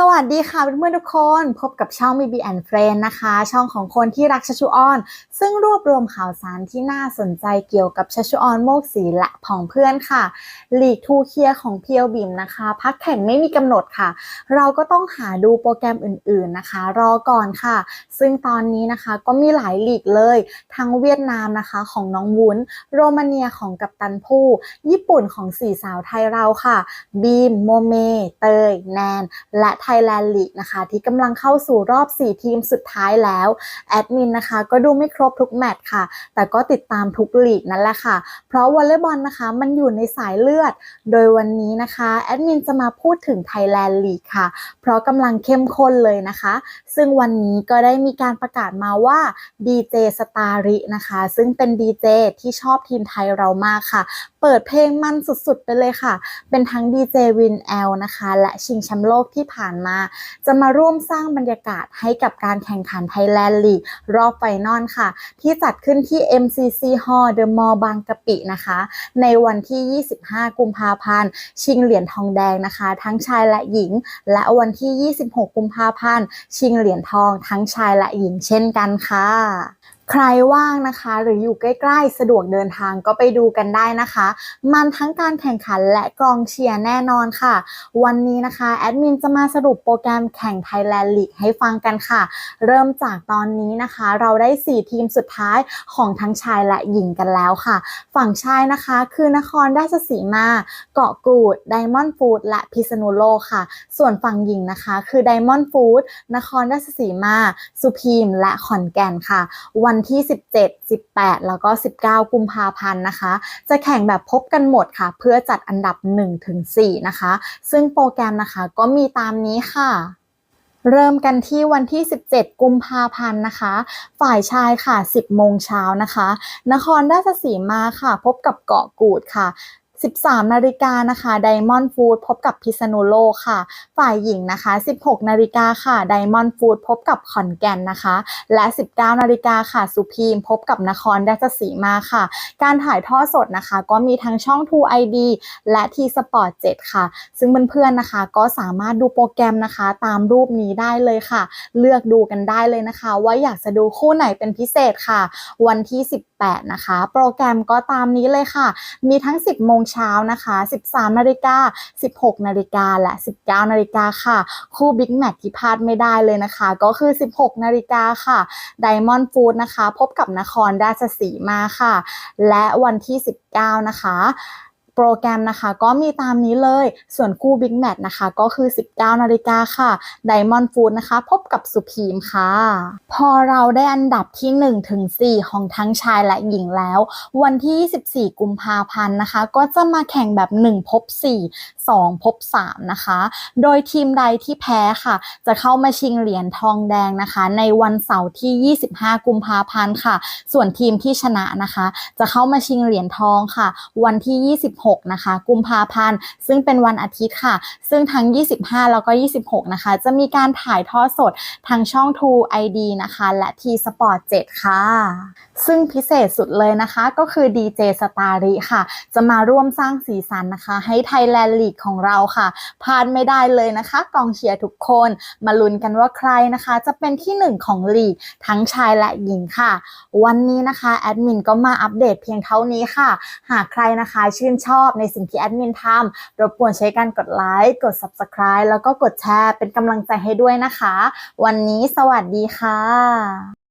สวัสดีค่ะเพื่อนๆทุกคนพบกับช่อง BB and Friend นะคะ ช่องของคนที่รักชัชชุออน ซึ่งรวบรวมข่าวสารที่น่าสนใจเกี่ยวกับชัชชุออนโมกศรีและผองเพื่อนค่ะลีกทูเคียของเพียวบิมนะคะ พักแข่งไม่มีกำหนดค่ะ เราก็ต้องหาดูโปรแกรมอื่นๆนะคะ รอก่อนค่ะ ซึ่งตอนนี้นะคะก็มีหลายลีกเลย ทั้งเวียดนามนะคะของน้องวุ้น โรมาเนียของกัปตันผู้ ญี่ปุ่นของสี่สาวไทยเราค่ะบีมโมเม เตยแนน และไทยแลนด์ลีกนะคะที่กำลังเข้าสู่รอบ 4 ทีมสุดท้ายแล้วแอดมินนะคะก็ดูไม่ครบทุกแมตช์ค่ะ แต่ก็ติดตามทุกลีกนั่นแหละค่ะ เพราะวอลเลย์บอลนะคะมันอยู่ในสายเลือด โดยวันนี้นะคะแอดมินจะมาพูดถึงไทยแลนด์ลีกค่ะ เพราะกำลังเข้มข้นเลยนะคะ ซึ่งวันนี้ก็ได้มีการประกาศมาว่าดีเจสตารินะคะ ซึ่งเป็นดีเจที่ชอบทีมไทยเรามากค่ะ เปิดเพลงมันสุดๆไปเลยค่ะ เป็นทั้งดีเจวินแอลนะคะ และชิงแชมป์โลกที่ผ่านมา จะมาร่วมสร้างบรรยากาศให้กับการแข่งขันไทยแลนด์ลีกรอบไฟนอลค่ะ ที่จัดขึ้นที่ MCC Hall The Mall บางกะปินะคะ ในวันที่ 25 กุมภาพันธ์ ชิงเหรียญทองแดงนะคะ ทั้งชายและหญิง และวันที่ 26 กุมภาพันธ์ ชิงเหรียญทองทั้งชายและหญิงเช่นกันค่ะ ใครว่างนะคะ หรืออยู่ใกล้ๆ สะดวกเดินทางก็ไปดูกันได้นะคะ มันทั้งการแข่งขันและกองเชียร์แน่นอนค่ะ วันนี้นะคะแอดมินจะมาสรุปโปรแกรมแข่ง Thailand League ให้ฟังกันค่ะ เริ่มจากตอนนี้นะคะ เราได้ 4 ทีมสุดท้ายของทั้งชายและหญิงกันแล้วค่ะ ฝั่งชายนะคะคือนครราชสีมา เกาะกูดไดมอนด์ฟูดและพิษณุโลกค่ะ ส่วนฝั่งหญิงนะคะคือไดมอนด์ฟูดนครราชสีมา สุพีมและขอนแก่นค่ะ วันันที่ 17 18 แล้วก็ 19 กุมภาพันธ์นะคะ จะแข่งแบบพบกันหมดค่ะ เพื่อจัดอันดับ 1-4 นะคะ ซึ่งโปรแกรมนะคะก็มีตามนี้ค่ะเริ่มกันที่วันที่ 17 กุมภาพันธ์นะคะ ฝ่ายชายค่ะ 10 โมงเช้านะคะ นครราชสีมาค่ะ พบกับเกาะกูดค่ะ 13 นาฬิกานะคะไดมอนด์ฟูดพบกับพิษณุโลกค่ะ ฝ่ายหญิงนะคะ 16 นาฬิกาค่ะไดมอนด์ฟูดพบกับขอนแก่นนะคะ และ 19 นาฬิกาค่ะ สุพีมพบกับนครราชสีมาค่ะ การถ่ายทอดสดนะคะ ก็มีทั้งช่อง 2 ID และ T Sport 7 ค่ะ ซึ่งเพื่อนๆนะคะ ก็สามารถดูโปรแกรมนะคะ ตามรูปนี้ได้เลยค่ะ เลือกดูกันได้เลยนะคะ ว่าอยากจะดูคู่ไหนเป็นพิเศษค่ะ วันที่ 18 นะคะ โปรแกรมก็ตามนี้เลยค่ะ มีทั้ง 10โมงเช้านะคะ 13นาฬิกา16นาฬิกาและ 19นาฬิกาค่ะ คู่บิ๊กแมทที่พลาดไม่ได้เลยนะคะ ก็คือ 16นาฬิกาค่ะไดมอนด์ฟูดนะคะ พบกับนครราชสีมาค่ะ และวันที่ 19 นะคะ โปรแกรมนะคะก็มีตามนี้เลย ส่วนคู่บิ๊กแมตช์นะคะก็คือ 19นาฬิกาค่ะไดมอนด์ฟูดนะคะพบกับสุพีมค่ะ พอเราได้อันดับที่1ถึง4ของทั้งชายและหญิงแล้ว วันที่ 24 กุมภาพันธ์นะคะ ก็จะมาแข่งแบบ 1 พบ 4 2 พบ 3 นะคะ โดยทีมใดที่แพ้ค่ะ จะเข้ามาชิงเหรียญทองแดงนะคะ ในวันเสาร์ที่ 25 กุมภาพันธ์ค่ะ ส่วนทีมที่ชนะนะคะ จะเข้ามาชิงเหรียญทองค่ะ วันที่ 26 6 นะคะ กุมภาพันธ์ ซึ่งเป็นวันอาทิตย์ค่ะ ซึ่งทั้ง 25 แล้วก็ 26 นะคะ จะมีการถ่ายทอดสดทางช่อง True ID นะคะ และ T Sport 7 ค่ะ ซึ่งพิเศษสุดเลยนะคะ ก็คือดีเจสตาริค่ะ จะมาร่วมสร้างสีสันนะคะ ให้ Thailand League ของเราค่ะพลาดไม่ได้เลยนะคะ กองเชียร์ทุกคน มาลุ้นกันว่าใครนะคะ จะเป็นที่หนึ่งของลีกทั้งชายและหญิงค่ะ วันนี้นะคะแอดมินก็มาอัปเดตเพียงเท่านี้ค่ะ หากใครนะคะชื่นชอบในสิ่งที่แอดมินทำรบกวนใช้การกดไลค์กด Subscribe แล้วก็กดแชร์เป็นกำลังใจให้ด้วยนะคะ วันนี้สวัสดีค่ะ